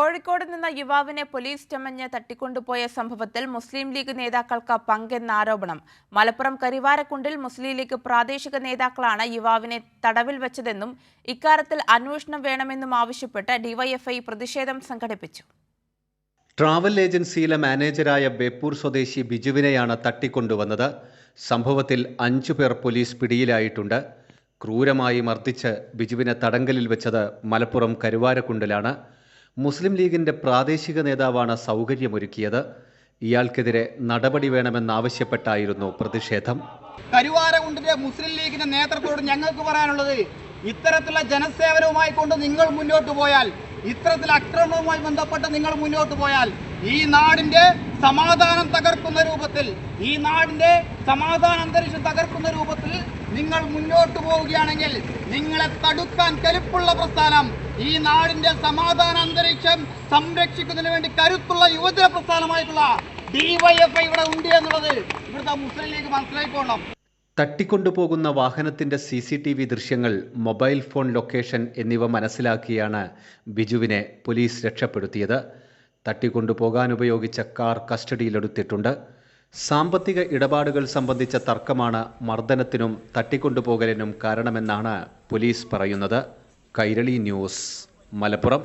കോഴിക്കോട് നിന്ന് യുവാവിനെ പോലീസ് ചമഞ്ഞ് തട്ടിക്കൊണ്ടുപോയ സംഭവത്തിൽ മുസ്ലിം ലീഗ് നേതാക്കൾക്ക് പങ്കെന്ന ആരോപണം. മലപ്പുറം കരിവാരക്കുണ്ടിൽ മുസ്ലിം ലീഗ് പ്രാദേശിക നേതാക്കളാണ് യുവാവിനെ തടവിൽ വെച്ചതെന്നും ഇക്കാര്യത്തിൽ അന്വേഷണം വേണമെന്നും ആവശ്യപ്പെട്ട് ഡിവൈഎഫ്ഐ പ്രതിഷേധം സംഘടിപ്പിച്ചു. ട്രാവൽ ഏജൻസിയിലെ മാനേജരായ ബേപ്പൂർ സ്വദേശി ബിജുവിനെയാണ് തട്ടിക്കൊണ്ടുവന്നത്. സംഭവത്തിൽ അഞ്ചു പേർ പോലീസ് പിടിയിലായിട്ടുണ്ട്. ക്രൂരമായി മർദ്ദിച്ച് ബിജുവിനെ തടങ്കലിൽ വെച്ചത് മലപ്പുറം കരുവാരക്കുണ്ടിലാണ്. മുസ്ലിം ലീഗിന്റെ പ്രാദേശിക നേതാവാണ് സൗകര്യമൊരുക്കിയത്. ഇയാൾക്കെതിരെ നടപടി വേണമെന്നാവശ്യപ്പെട്ടായിരുന്നു പ്രതിഷേധം. കരുവാരകുണ്ടിന്റെ മുസ്ലിം ലീഗിന്റെ നേതൃത്വത്തോട് ഞങ്ങൾക്ക് പറയാനുള്ളത് ഇത്തരത്തിലുള്ള ജനസേവനവുമായി കൊണ്ട് നിങ്ങൾ മുന്നോട്ട് പോയാൽ ഇത്തരത്തിൽ അക്രമവുമായി ബന്ധപ്പെട്ട് നിങ്ങൾ മുന്നോട്ട് പോയാൽ ഈ നാടിന്റെ സമാധാനം തകർക്കുന്ന രൂപത്തിൽ ഈ നാടിന്റെ സമാധാന അന്തരീക്ഷം തകർക്കുന്ന രൂപത്തിൽ നിങ്ങൾ മുന്നോട്ട് പോവുകയാണെങ്കിൽ നിങ്ങളെ തടുക്കാൻ കരുപ്പുള്ള പ്രസ്ഥാനം ഈ നാടിന്റെ സമാധാന അന്തരീക്ഷം സംരക്ഷിക്കുന്നതിന് വേണ്ടി കരുത്തുള്ള യുവജന പ്രസ്ഥാനമായിട്ടുള്ള ഡിവൈഎഫ്ഐ ഇവിടെ ഉണ്ട് എന്നുള്ളത് ഇവിടുത്തെ മുസ്ലിം ലീഗ് മനസ്സിലാക്കിക്കോണം തട്ടിക്കൊണ്ടുപോകുന്ന വാഹനത്തിന്റെ സി സി ടി വി ദൃശ്യങ്ങൾ മൊബൈൽ ഫോൺ ലൊക്കേഷൻ എന്നിവ മനസ്സിലാക്കിയാണ് ബിജുവിനെ പോലീസ് രക്ഷപ്പെടുത്തിയത്. തട്ടിക്കൊണ്ടുപോകാൻ ഉപയോഗിച്ച കാർ കസ്റ്റഡിയിലെടുത്തിട്ടുണ്ട്. സാമ്പത്തിക ഇടപാടുകൾ സംബന്ധിച്ച തർക്കമാണ് മർദ്ദനത്തിനും തട്ടിക്കൊണ്ടുപോകലിനും കാരണമെന്നാണ് പോലീസ് പറയുന്നത്. കൈരളി ന്യൂസ് മലപ്പുറം